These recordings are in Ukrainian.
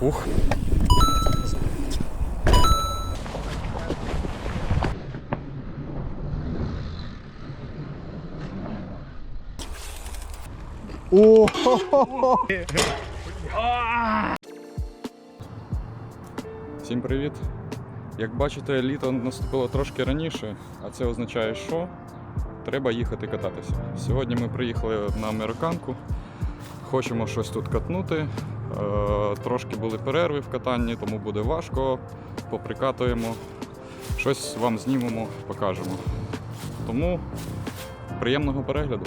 Ух. О, Всім привіт! Як бачите, літо наступило трошки раніше, а це означає, що треба їхати кататися. Сьогодні ми приїхали на американку, хочемо щось тут катнути. Е, Трошки були перерви в катанні, тому буде важко. Поприкатуємо, щось вам знімемо, покажемо. Тому приємного перегляду.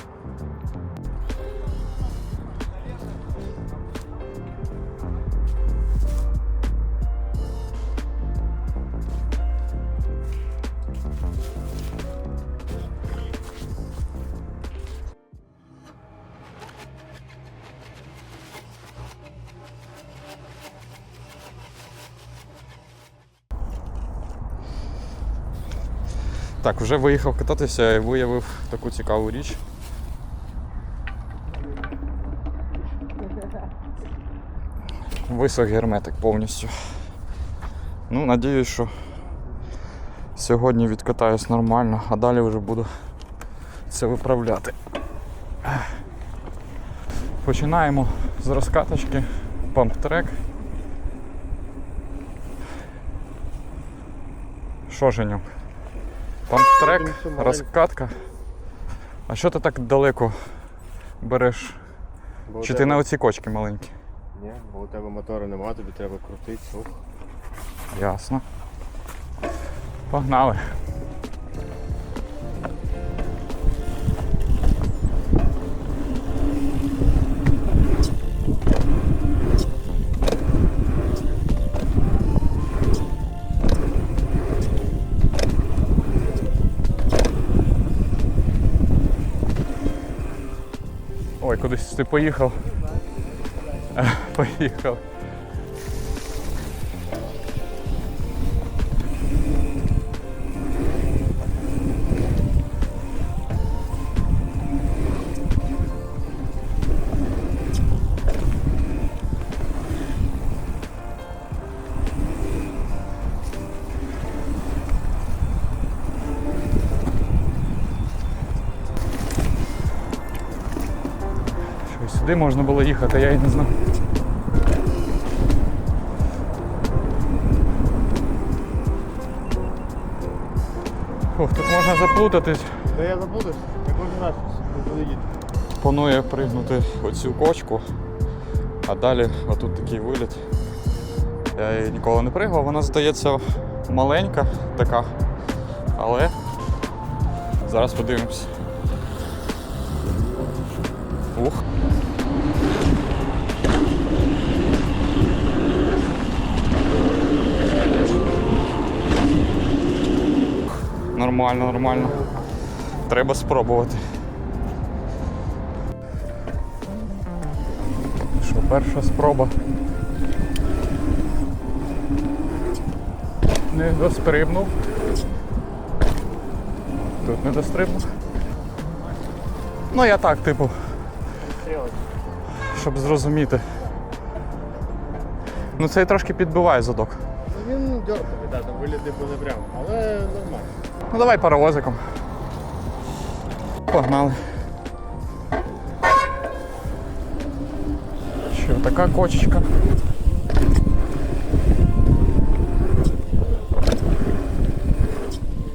Так, вже виїхав кататися і виявив таку цікаву річ. Висох герметик повністю. Ну, надіюсь, що сьогодні відкатаюсь нормально, а далі вже буду це виправляти. Починаємо з розкаточки памп-трек. Що, Женюк? Памп-трек, розкатка. А що ти так далеко береш? Бо Чи ти на оці кочки маленькі? Ні, бо у тебе мотора нема, тобі треба крутити. Ух. Ясно. Погнали. Кудись ти поїхав. Поїхав. Сюди можна було їхати, я і не знаю. Ох, тут можна заплутатись. Та я забудеш, я кожен раз їду. Планує пригнути оцю кочку, а далі отут такий виліт. Я її ніколи не пригав, вона здається маленька така, але зараз подивимось. Ух. Нормально, нормально. Треба спробувати. Що, перша спроба. Не дострибнув. Тут не дострибнув. Ну я так, типу, щоб зрозуміти. Ну цей трошки підбиває задок. Ну він дьоркає, да, там виліти буде прямо, але нормально. Ну давай паровозиком. Погнали. Що, така кочечка.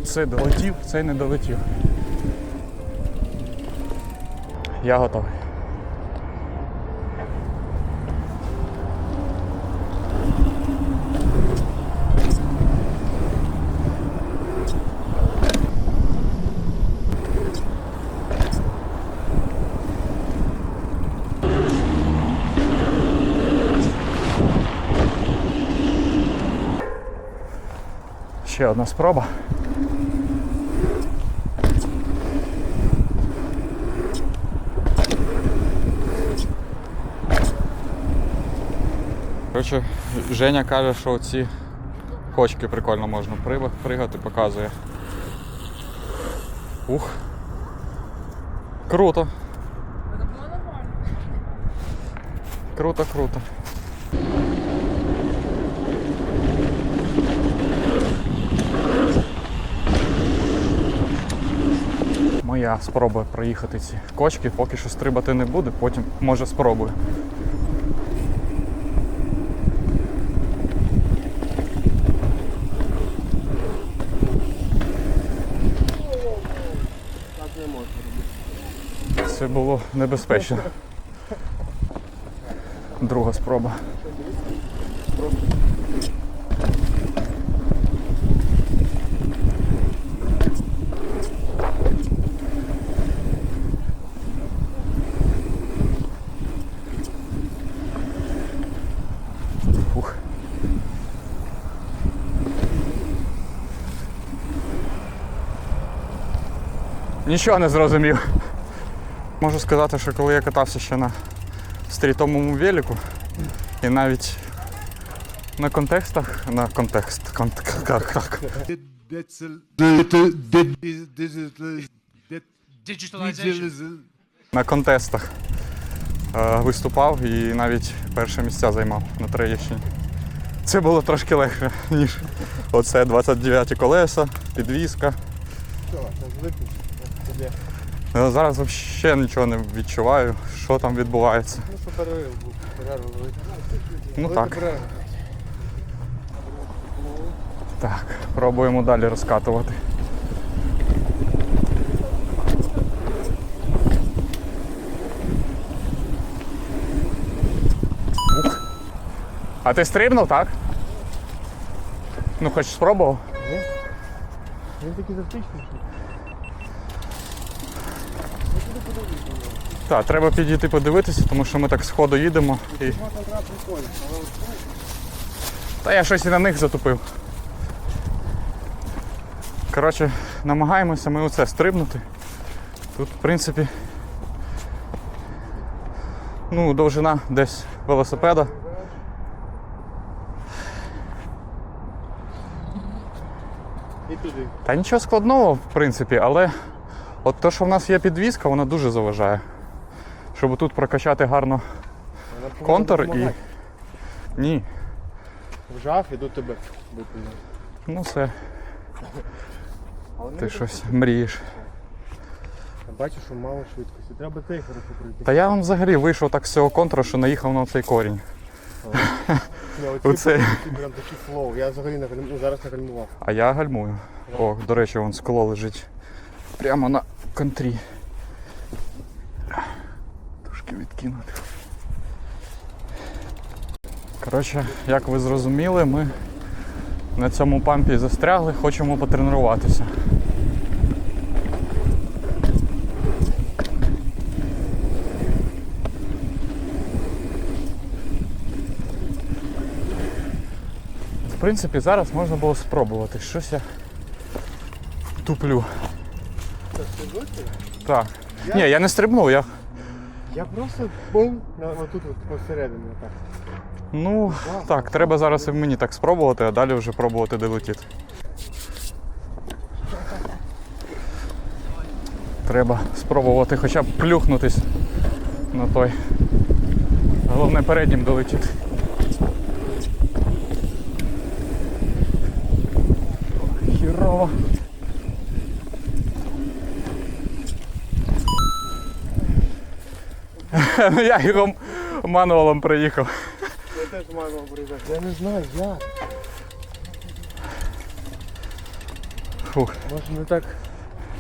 Цей долетів, цей не долетів. Я готовий. Ще одна спроба. Коротше, Женя каже, що ці кочки прикольно можна приг- пригати, показує. Ух. Круто. Круто, круто. Моя спроба проїхати ці кочки. Поки що стрибати не буду, потім може спробую. Це було небезпечно. Друга спроба. Нічого не зрозумів. Можу сказати, що коли я катався ще на стрітовому велику, і навіть на контекстах, на контекст, конт, как, как, That's a, the, the, digital, that Digitalization. на контестах е, виступав і навіть перше місця займав на Троєщині. Це було трошки легше, ніж оце 29 колеса, підвізка. Тоді. Е, Зараз взагалі нічого не відчуваю, що там відбувається. Ну, що перерив був, перерву. Ну так, перерив. так, пробуємо далі розкатувати. А ти стрибнув, так? Ну, хоч спробував? Він такий завтичний. Так, треба підійти подивитися, тому що ми так сходу їдемо і. Та я щось і на них затупив. Коротше, намагаємося ми оце стрибнути. Тут, в принципі, ну, довжина десь велосипеда. і туди. Та нічого складного, в принципі, але от те, що в нас є підвізка, вона дуже заважає. Щоб тут прокачати гарно контур і. Ні. Вжав і до тебе. Ну Але ти щось мрієш. Бачу, що мало швидкості. Треба цей хорошо пройти. Та я вам взагалі вийшов так з цього контуру, що наїхав на цей корінь. Оце. прям- такий флоу. Я взагалі не гальм... ну, зараз не гальмував. А я гальмую. О, до речі, вон скло лежить прямо на контрі. Трошки відкинути. Коротше, як ви зрозуміли, ми на цьому пампі застрягли, хочемо потренуватися. В принципі, зараз можна було спробувати. Щось я туплю. Так. Ні, я не стрибнув, я. Я просто бум, на отут от посередині так. Ну, так, треба зараз і мені так спробувати, а далі вже пробувати долетіти. Треба спробувати хоча б плюхнутись на той. Головне переднім долетіти. Ну я його мануалом приїхав. Я теж маю приїхав. Я не знаю, як. Фух. Може не так.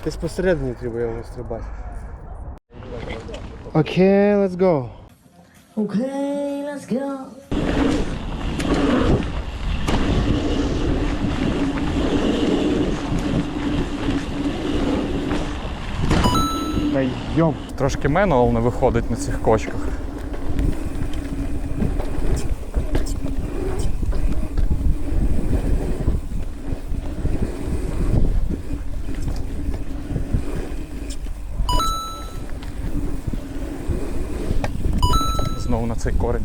Десь посередині треба його стрибати. Окей, let's go. Okay, let's go. Йоп. Трошки менуал не виходить на цих кочках. Знову на цей корень.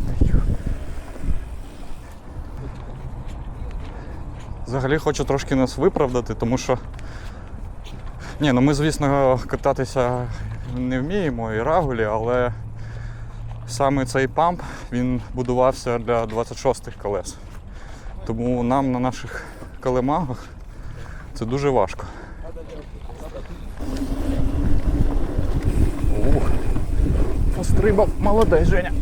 Взагалі хочу трошки нас виправдати, тому що ні, ну ми, звісно, кататися не вміємо і рагулі, але саме цей памп він будувався для 26-х колес. Тому нам на наших калемагах це дуже важко. Ух, Пострибав, молодець Женя.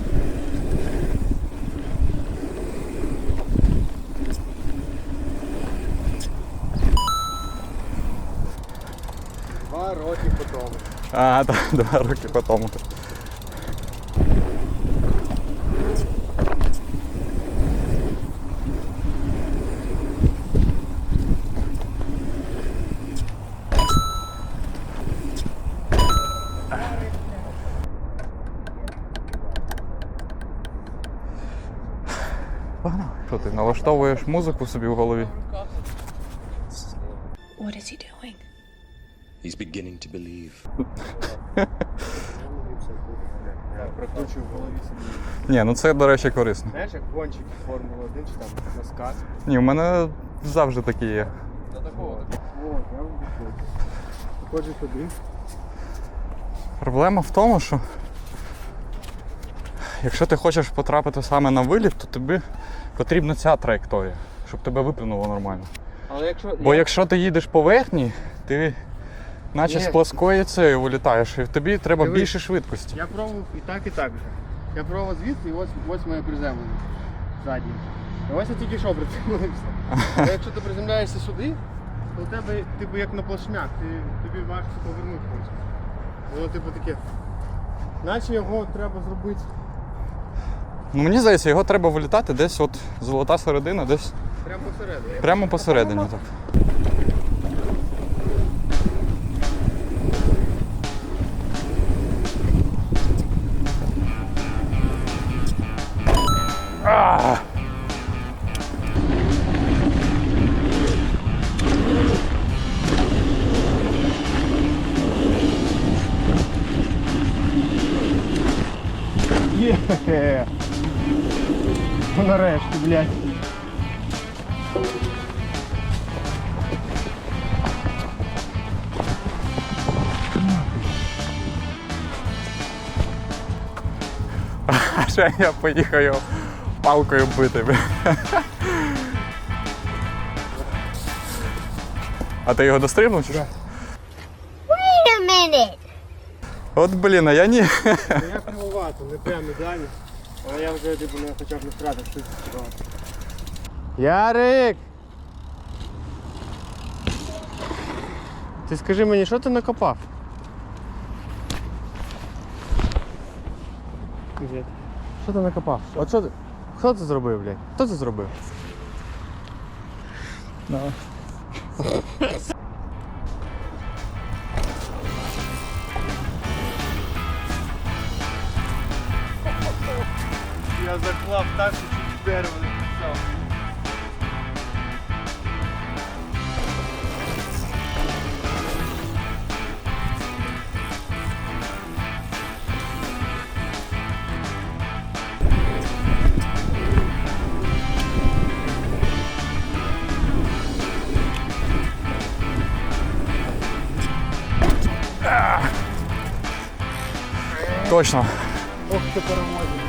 А, так, два роки по тому. Погнали. Що ти налаштовуєш музику собі в голові? What is he doing? He's beginning to believe. Я в голові собі. Ні, ну це, до речі, корисно. Знаєш, як гонщик Формули 1 чи там на скат. Ні, у мене завжди такі є. До такого. От, я виходжу. Виходжу туди. Проблема в тому, що якщо ти хочеш потрапити саме на виліт, то тобі потрібна ця траєкторія, щоб тебе виплюнуло нормально. Але якщо. Бо якщо ти їдеш по верхній, ти наче з плоскої цієї вилітаєш, і тобі треба Дивись. більше швидкості. Я пробував і так, і так же. Я пробував звідси, і ось, ось моє приземлення. Заднє. І ось я тільки що приземлився. Але якщо ти приземляєшся сюди, то у тебе типу як на плашмяк, ти, тобі важко повернути просто. Воно типу таке. Наче його треба зробити. Ну мені здається, його треба вилітати десь от золота середина, десь Прямо посередині. прямо посередині. Так. Є! Ну нарешті, блядь. А ще я поїхав палкою бити. А ти його дострибнув чи що? Wait a minute. От блін, а я ні. Ну, кривовато, не прямо ідеально. Але я вже типу не хоча б не втратив щось. Ярик! Ти скажи мені, що ти накопав? Що ти накопав? От що ти? Хто це зробив, блядь? Хто це зробив? Я так, що чуть дерево не писав. Точно. Ох, ти переможеш.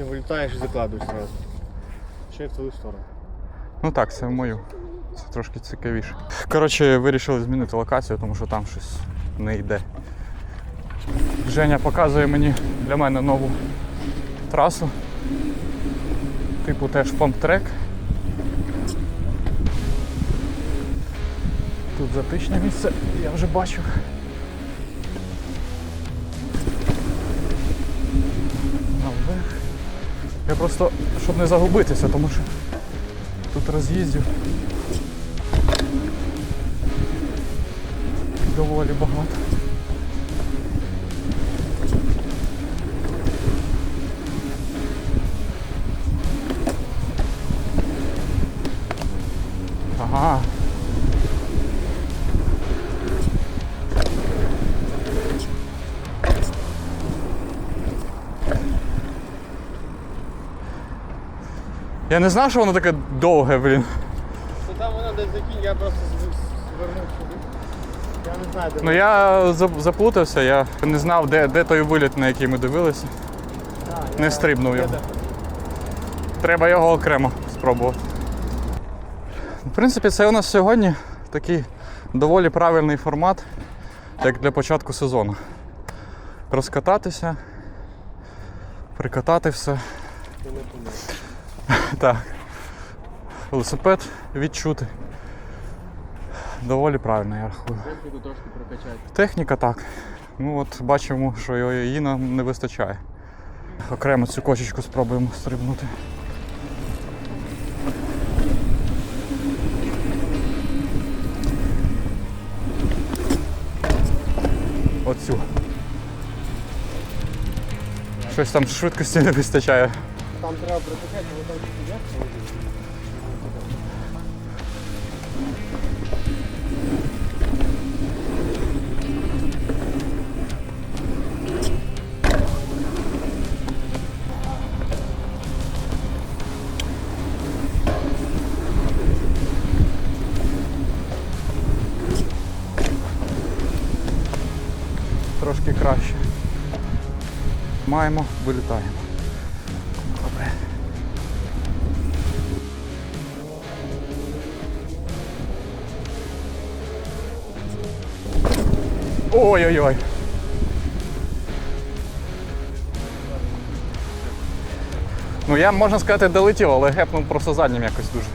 Потім вилітаєш і закладуєш одразу. Ще й в твою сторону. Ну так, це в мою. Це трошки цікавіше. Коротше, вирішили змінити локацію, тому що там щось не йде. Женя показує мені для мене нову трасу. Типу теж помп-трек. Тут затичне місце, я вже бачив. Я просто, щоб не загубитися, тому що тут роз'їздів доволі багато. Я не знав, що воно таке довге, блін. там вона десь закинь, я просто звернув сюди. Я не знаю, де Ну я зап- заплутався, я не знав, де, де той виліт, на який ми дивилися. вона. Не стрибнув його. Де? Треба його окремо спробувати. В принципі, це у нас сьогодні такий доволі правильний формат, як для початку сезону. Розкататися, прикатати все. Так. Велосипед відчути. Доволі правильно, я рахую. Техніку трошки прокачати. Техніка так. Ну от бачимо, що її нам не вистачає. Окремо цю кочечку спробуємо стрибнути. Оцю. Щось там швидкості не вистачає. Там треба прокачати, бо там сидять. Трошки краще. Маємо, вилітаємо. Ой-ой-ой. Ну я можна сказати долетів, але гепнув просто заднім якось дуже.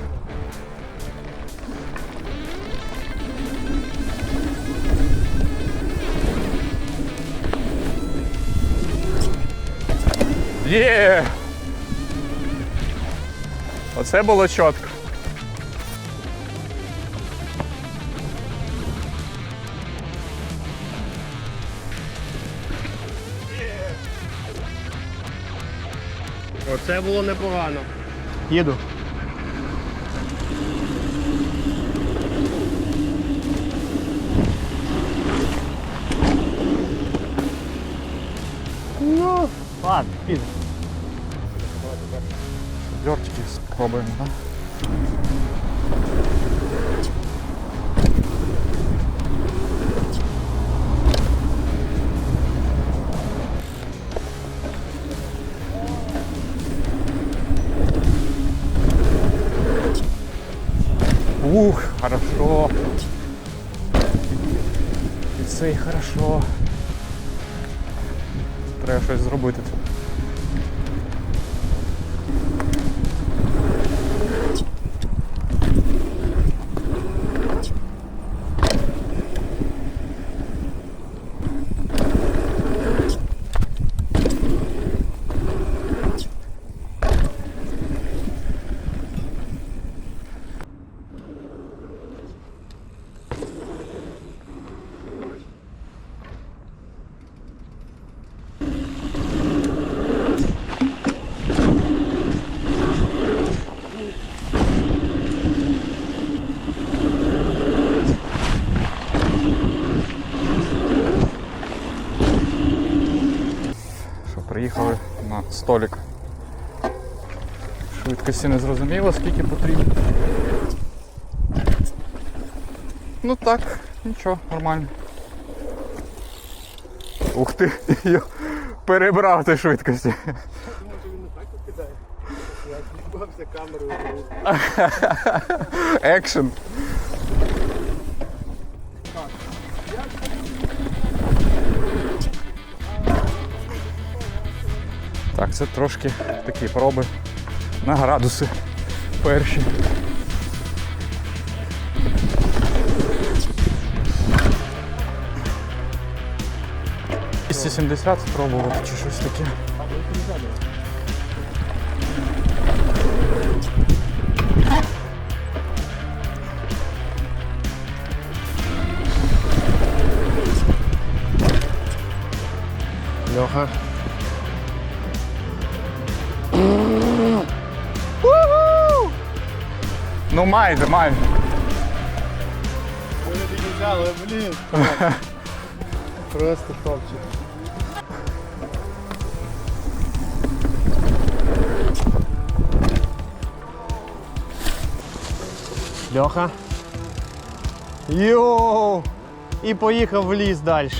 Є! Оце було чітко. Оце було непогано. Їду. Ну, ладно, піде. Дьортики спробуємо, так? Ух, хорошо. І цей хорошо. Треба щось зробити тут. Що, приїхали на столик. Швидкості не зрозуміло, скільки потрібно. Ну так, нічого, нормально. Ух ти, йо, перебрав ти швидкості. Я збався камерою. Екшен. Так, це трошки такі проби на градуси перші. «270» спробувати чи щось таке. майже, майже. Ви не під'їжджали, блін. Просто топчик. Льоха. Йоу! І поїхав в ліс далі.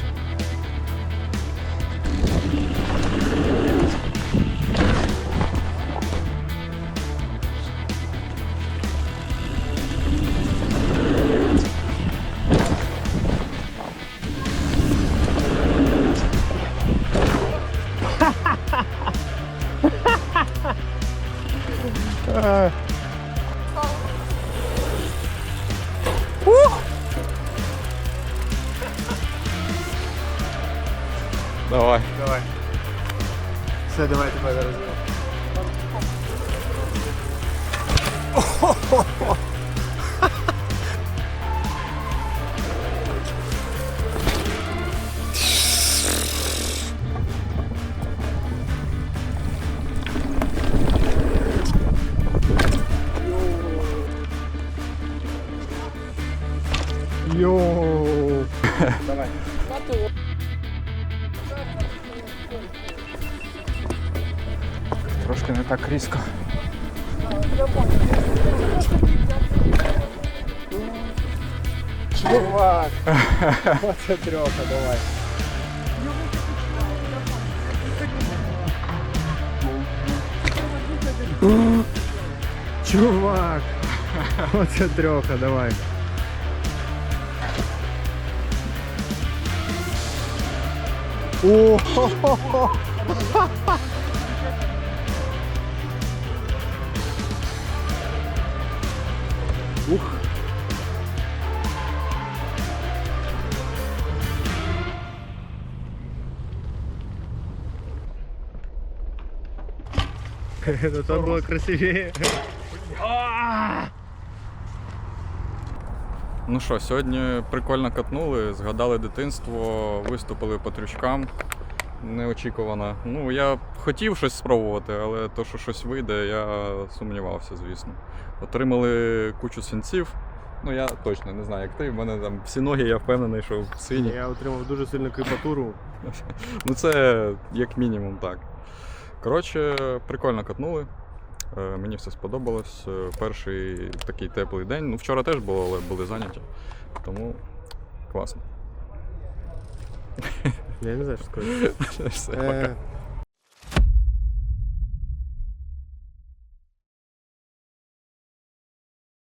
Давай. Давай. Все, давай тебе зараз. Оце трьоха, давай. Чувак! Оце трьоха, давай. О, Это там было красивее. Ну що, сьогодні прикольно катнули, згадали дитинство, виступили по трючкам. Неочікувано. Ну, я хотів щось спробувати, але то, що щось вийде, я сумнівався, звісно. Отримали кучу синців. Ну, я точно не знаю, як ти. В мене там всі ноги, я впевнений, що в сині. Я отримав дуже сильну кріпатуру. Ну, це як мінімум так. Коротше, прикольно катнули. Е, Мені все сподобалось. Е, Перший такий теплий день. Ну, вчора теж було, але були зайняті. Тому класно. Я не знаю, що сказати. Все, пока.